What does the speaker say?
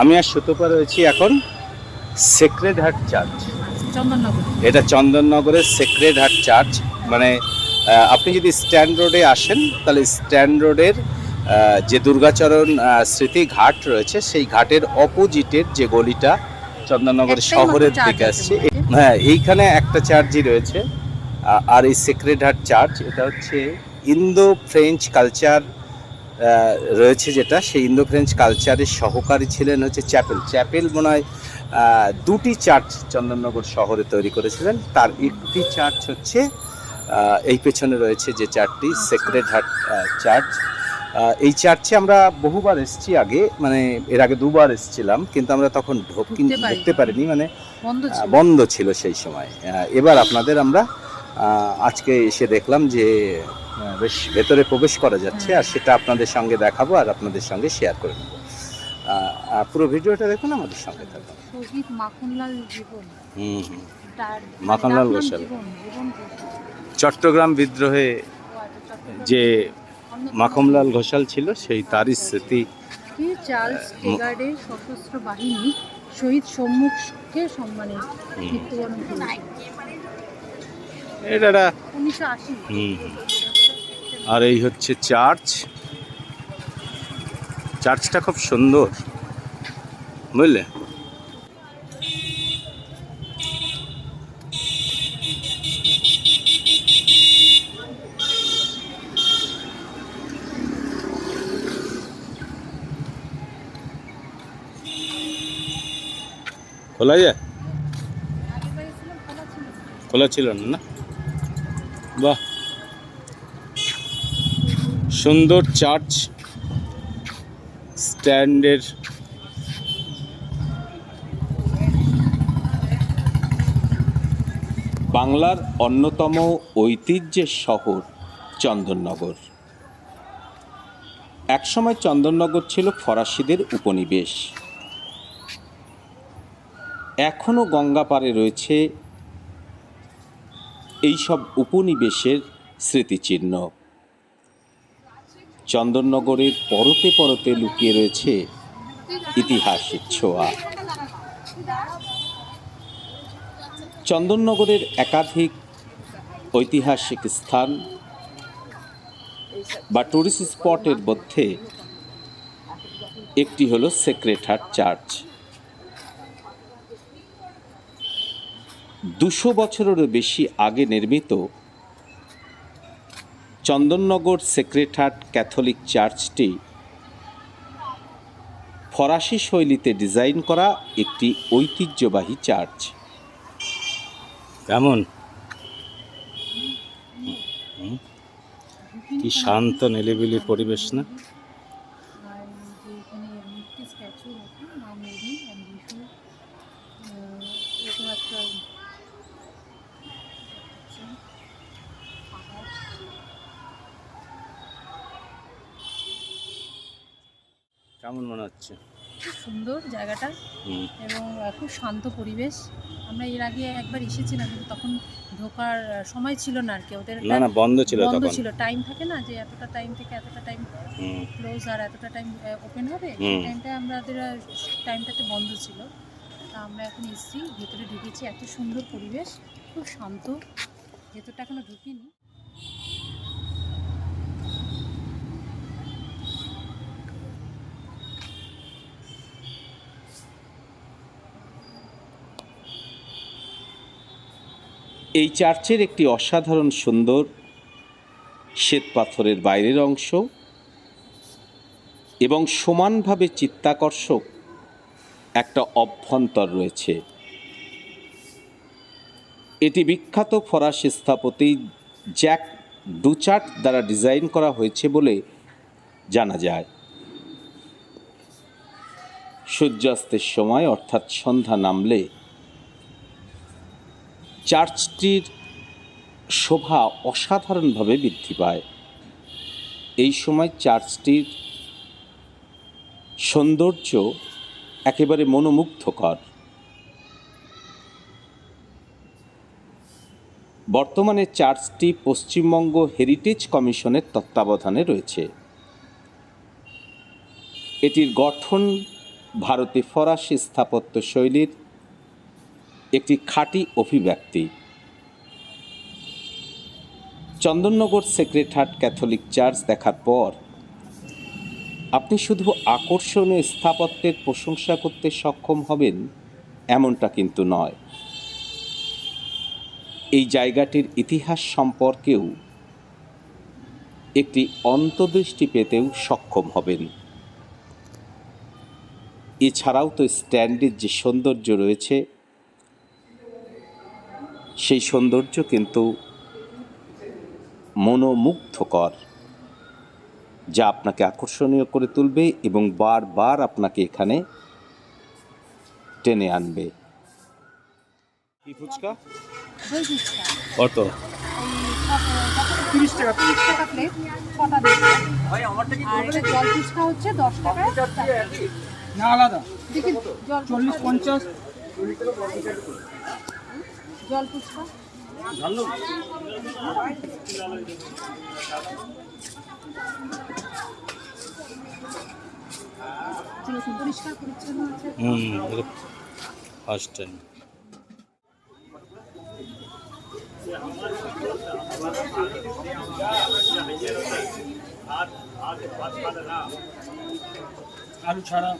আমি আর সুতপা রয়েছি এখন সেক্রেড হার্ট চার্চ চন্দননগর। এটা চন্দননগরের সেক্রেড হার্ট চার্চ মানে আপনি যদি স্ট্যান্ড রোডে আসেন তাহলে স্ট্যান্ড রোডের যে দুর্গাচরণ স্মৃতি ঘাট রয়েছে সেই ঘাটের অপোজিটের যে গলিটা চন্দননগর শহরের দিকে আসছে হ্যাঁ এইখানে একটা চার্চই রয়েছে। আর এই সেক্রেড হার্ট চার্চ এটা হচ্ছে ইন্দো ফ্রেঞ্চ কালচার রয়েছে যেটা। সেই ইন্দো ফ্রেঞ্চ কালচারের সহকারী ছিলেন হচ্ছে চ্যাপেল। চ্যাপেল মনে হয় দুটি চার্চ চন্দননগর শহরে তৈরি করেছিলেন। তার একটি চার্চ হচ্ছে এই পেছনে রয়েছে যে চার্চটি সেক্রেড হার্ট চার্চ। এই চার্চে আমরা বহুবার এসেছি আগে মানে এর আগে দুবার এসেছিলাম কিন্তু আমরা তখন ঢোক ঢুকতে পারিনি। ঢুকতে পারিনি মানে বন্ধ ছিল। সেই সময়। এবার আপনাদের আমরা আজকে এসে দেখলাম যে বেশ ভেতরে প্রবেশ করা যাচ্ছে আর সেটা আপনাদের সঙ্গে দেখাবো আর আপনাদের সঙ্গে শেয়ার করে নেব। পুরো ভিডিওটা দেখুন আমাদের সঙ্গে থাকুন। মাখনলাল ঘোষাল। চট্টগ্রাম বিদ্রোহে আচ্ছা, যে মাখমলাল ঘোষাল ছিল সেই তারই স্মৃতি। চার্লস টেগার্ডের সশস্ত্র বাহিনী শহীদ সম্মুখকে সম্মানে মৃত্যুবরণ করেছে। এটা উনিশশো আশি। হুম হুম। আর এই হচ্ছে চার্চ। চার্চটা খুব সুন্দর বুঝলে? খোলা যায়? খোলা ছিল না? বাহ। সুন্দর চার্চ স্ট্যান্ডের বাংলার অন্যতম ঐতিহ্যের শহর চন্দননগর। একসময় চন্দননগর ছিল ফরাসিদের উপনিবেশ। এখনও গঙ্গা পাড়ে রয়েছে এইসব উপনিবেশের স্মৃতিচিহ্ন। চন্দননগরের পরতে পরতে লুকিয়ে রয়েছে ইতিহাসের ছোঁয়া। চন্দননগরের একাধিক ঐতিহাসিক স্থান বা টুরিস্ট স্পটের মধ্যে একটি হলো সেক্রেট হার্ট চার্চ দুশো বছরেরও বেশি আগে নির্মিত চন্দননগর সেক্রেট হার্ট ক্যাথলিক চার্চটি ফরাসি শৈলীতে ডিজাইন করা একটি ঐতিহ্যবাহী চার্চ। কেমন? কি শান্ত নিলিবিলি পরিবেশ না? কেমন মনে হচ্ছে? খুব সুন্দর জায়গাটা এবং খুব শান্ত পরিবেশ। আমরা এর আগে একবার এসেছিলাম কিন্তু তখন ঢোকার সময় ছিল না আর কি। ওদের না না বন্ধ ছিল বন্ধ ছিল। টাইম থাকে না যে এতটা টাইম থেকে এতটা টাইম ক্লোজ আর এতটা টাইম ওপেন হবে টাইমটা আমাদের টাইমটাতে বন্ধ ছিল। তা আমরা এখন এসেছি ভেতরে ঢুকেছি। এত সুন্দর পরিবেশ খুব শান্ত। ভেতরটা এখনও ঢুকিনি। এই চার্চের একটি অসাধারণ সুন্দর শ্বেত পাথরের বাইরের অংশ এবং সমানভাবে চিত্তাকর্ষক একটা অভ্যন্তর রয়েছে। এটি বিখ্যাত ফরাসি স্থপতি জ্যাক ডুচার্ট দ্বারা ডিজাইন করা হয়েছে বলে জানা যায়। সূর্যাস্তের সময় অর্থাৎ সন্ধ্যা নামলে চার্চটির শোভা অসাধারণভাবে বৃদ্ধি পায়। এই সময় চার্চটির সৌন্দর্য একেবারে মনোমুগ্ধকর। বর্তমানে চার্চটি পশ্চিমবঙ্গ হেরিটেজ কমিশনের তত্ত্বাবধানে রয়েছে। এটির গঠন ভারতে ফরাসি স্থাপত্য শৈলীর একটি খাঁটি অভিব্যক্তি। Chandannagar Sacred Heart Catholic Church দেখার পর, আপনি শুধু আকর্ষণীয় স্থাপত্যের প্রশংসা করতে সক্ষম হবেন, এমনটা কিন্তু নয়। এই জায়গাটির ইতিহাস সম্পর্কেও একটি অন্তর্দৃষ্টি পেতেও সক্ষম হবেন। এছাড়াও তো স্ট্যান্ডের যে সৌন্দর্য রয়েছে সেই সৌন্দর্য কিন্তু মনোমুগ্ধকর যা আপনাকে আকর্ষণীয় করে তুলবে এবং বারবার আপনাকে এখানে টেনে আনবে। কি ফুচকা? কত? তিরিশ টাকা তিরিশ টাকা প্লেট ছটা আর জল ফুচকা হচ্ছে দশ টাকা। না আলাদা। দেখি জল চল্লিশ পঞ্চাশ। জল ফুচকা পরিষ্কার পরিচ্ছন্ন আছে। হুম ফার্স্ট টাইম আলু ছাড়া।